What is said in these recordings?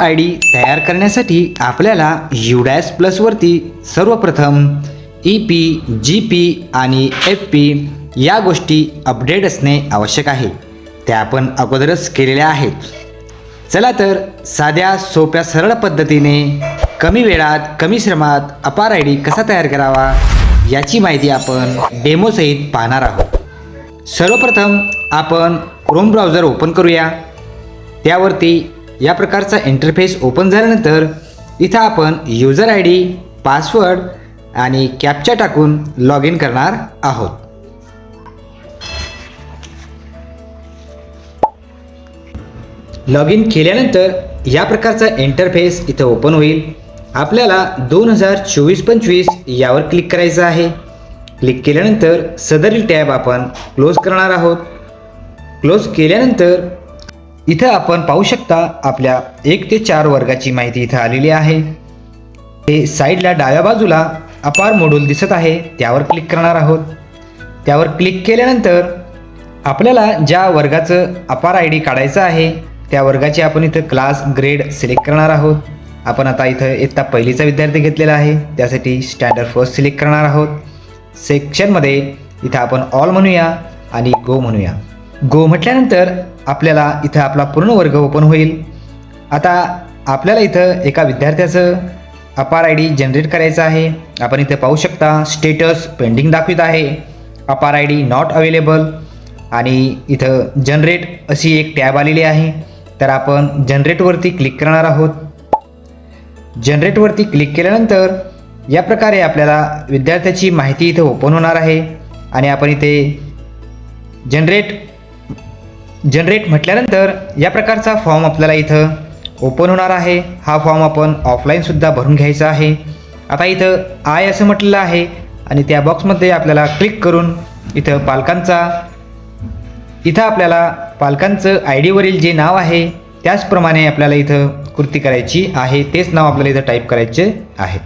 I D तयार करण्यासाठी आपल्याला युडॅस प्लसवरती सर्वप्रथम ई पी जी पी आणि एफ पी या गोष्टी अपडेट असणे आवश्यक आहे. त्या आपण अगोदरच केलेल्या आहेत. चला तर साध्या सोप्या सरळ पद्धतीने कमी वेळात कमी श्रमात अपार आय डी कसा तयार करावा याची माहिती आपण डेमोसहित पाहणार आहोत. सर्वप्रथम आपण क्रोम ब्राउझर ओपन करूया. त्यावरती या प्रकारचा इंटरफेस ओपन झाल्यानंतर इथं आपण युजर आय डी पासवर्ड आणि कॅपचा टाकून लॉग इन करणार आहोत. लॉग इन केल्यानंतर या प्रकारचा इंटरफेस इथं ओपन होईल. आपल्याला दोन हजार चोवीस पंचवीस यावर क्लिक करायचं आहे. क्लिक केल्यानंतर सदरील टॅब आपण क्लोज करणार आहोत. क्लोज केल्यानंतर इथं आपण पाहू शकता आपल्या एक ते चार वर्गाची माहिती इथं आलेली आहे. हे साईडला डाव्या बाजूला अपार मोडूल दिसत आहे त्यावर क्लिक करणार आहोत. त्यावर क्लिक केल्यानंतर आपल्याला ज्या वर्गाचं अपार आय डी काढायचं आहे त्या वर्गाचे आपण इथं क्लास ग्रेड सिलेक्ट करणार आहोत. आपण आता इथं इयत्ता पहिलीचा विद्यार्थी घेतलेला आहे त्यासाठी स्टँडर्ड फर्स्ट सिलेक्ट करणार आहोत. सेक्शनमध्ये इथं आपण ऑल म्हणूया आणि गो म्हणूया. गो म्हटल्यानंतर आपल्याला इथं आपला पूर्ण वर्ग ओपन होईल. आता आपल्याला इथं एका विद्यार्थ्याचं अपार आय डी जनरेट करायचं आहे. आपण इथे पाहू शकता स्टेटस पेंडिंग दाखवित आहे. अपार आय डी नॉट अवेलेबल. आणि इथं जनरेट अशी एक टॅब आलेली आहे. तर आपण जनरेटवरती क्लिक करणार आहोत. जनरेटवरती क्लिक केल्यानंतर या प्रकारे आपल्याला विद्यार्थ्याची माहिती इथे ओपन होणार आहे. आणि आपण इथे जनरेट जनरेट म्हटल्यानंतर या प्रकारचा फॉर्म आपल्याला इथं ओपन होणार आहे. हा फॉर्म आपण ऑफलाईनसुद्धा भरून घ्यायचा आहे. आता इथं आय असं म्हटलेलं आहे आणि त्या बॉक्समध्ये आपल्याला क्लिक करून इथं पालकांचा इथं आपल्याला पालकांचं आय डीवरील जे नाव आहे त्याचप्रमाणे आपल्याला इथं कृती करायची आहे तेच नाव आपल्याला इथं टाईप करायचे आहे.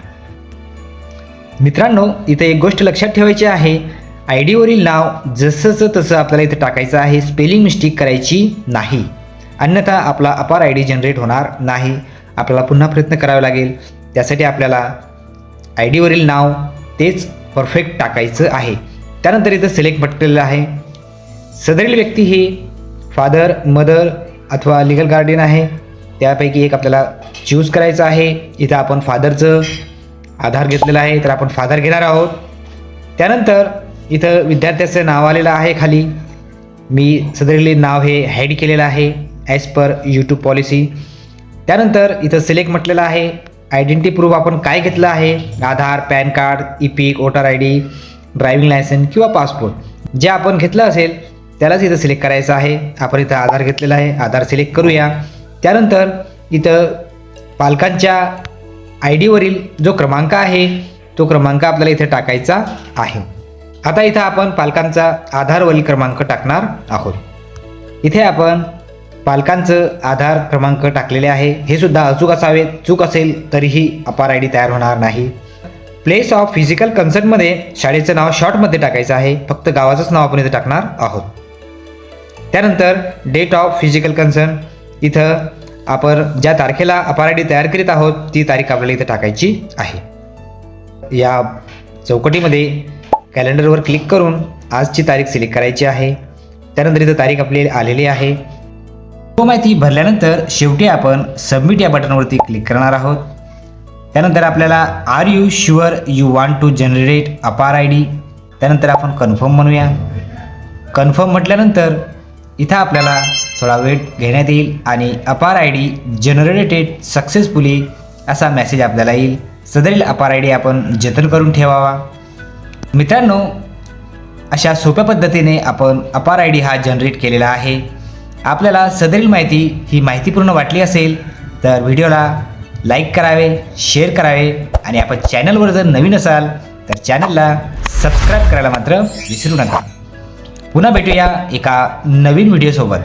मित्रांनो इथं एक गोष्ट लक्षात ठेवायची आहे. आय डीवरील नाव जसंचं तसं आपल्याला इथं टाकायचं आहे. स्पेलिंग मिस्टेक करायची नाही. अन्यथा आपला अपार आय डी जनरेट होणार नाही. आपल्याला पुन्हा प्रयत्न करावे लागेल. त्यासाठी आपल्याला आय डीवरील नाव तेच परफेक्ट टाकायचं आहे. त्यानंतर इथं सिलेक्ट भटकलेलं आहे. सदरील व्यक्ती ही फादर मदर अथवा लिगल गार्डियन आहे. त्यापैकी एक आपल्याला चूज करायचं आहे. इथं आपण फादरचं आधार घेतलेला आहे. तर आपण फादर घेणार आहोत. त्यानंतर इथं विद्यार्थ्याचं नाव आलेलं आहे खाली. मी सदरील नाव हे हॅड केलेलं आहे ॲज पर यूट्यूब पॉलिसी त्यानंतर इथं सिलेक्ट म्हटलेलं आहे आयडेंटिटी प्रूफ आपण काय घेतलं आहे? Aadhaar PAN card E peak voter I D driving licence किंवा पासपोर्ट जे आपण घेतलं असेल त्यालाच इथं सिलेक्ट करायचं आहे. आपण इथं आधार घेतलेला आहे आधार सिलेक्ट करूया. त्यानंतर इथं पालकांच्या आय डीवरील जो क्रमांक आहे तो क्रमांक आपल्याला इथे टाकायचा आहे. आता इथं आपण पालकांचा आधारवरील क्रमांक टाकणार आहोत. इथे आपण पालकांचं आधार क्रमांक टाकलेले आहे. हे सुद्धा अचूक असावे चूक असेल तरीही अपार आय डी तयार होणार नाही. प्लेस ऑफ फिजिकल कन्सर्टमध्ये शाळेचं नाव शॉर्टमध्ये टाकायचं आहे. फक्त गावाचंच नाव आपण इथे टाकणार आहोत. त्यानंतर डेट ऑफ फिजिकल कन्सर्न इथं आपण ज्या तारखेला अपार आय डी तयार करीत आहोत ती तारीख आपल्याला इथं टाकायची आहे. या चौकटीमध्ये कॅलेंडरवर क्लिक करून आजची तारीख सिलेक्ट करायची आहे. त्यानंतर इथं तारीख आपली आलेली आहे. तो माहिती भरल्यानंतर शेवटी आपण सबमिट या बटनवरती क्लिक करणार आहोत. त्यानंतर आपल्याला are you sure you want to generate APAAR I D? त्यानंतर आपण कन्फर्म म्हणूया. कन्फर्म म्हटल्यानंतर इथं आपल्याला थोडा वेळ घेण्यात येईल आणि APAAR I D generated successfully असा मेसेज आपल्याला येईल. सदरील अपार आय डी आपण जतन करून ठेवावा. मित्रांनो अशा सोप्या पद्धतीने आपण अपार आय डी हा जनरेट केलेला आहे. आपल्याला सदरील माहिती ही माहितीपूर्ण वाटली असेल तर व्हिडिओला लाईक करावे शेअर करावे आणि आपण चॅनलवर जर नवीन असाल तर चॅनलला सबस्क्राईब करायला मात्र विसरू नका. पुन्हा भेटूया एका नवीन व्हिडिओसोबत.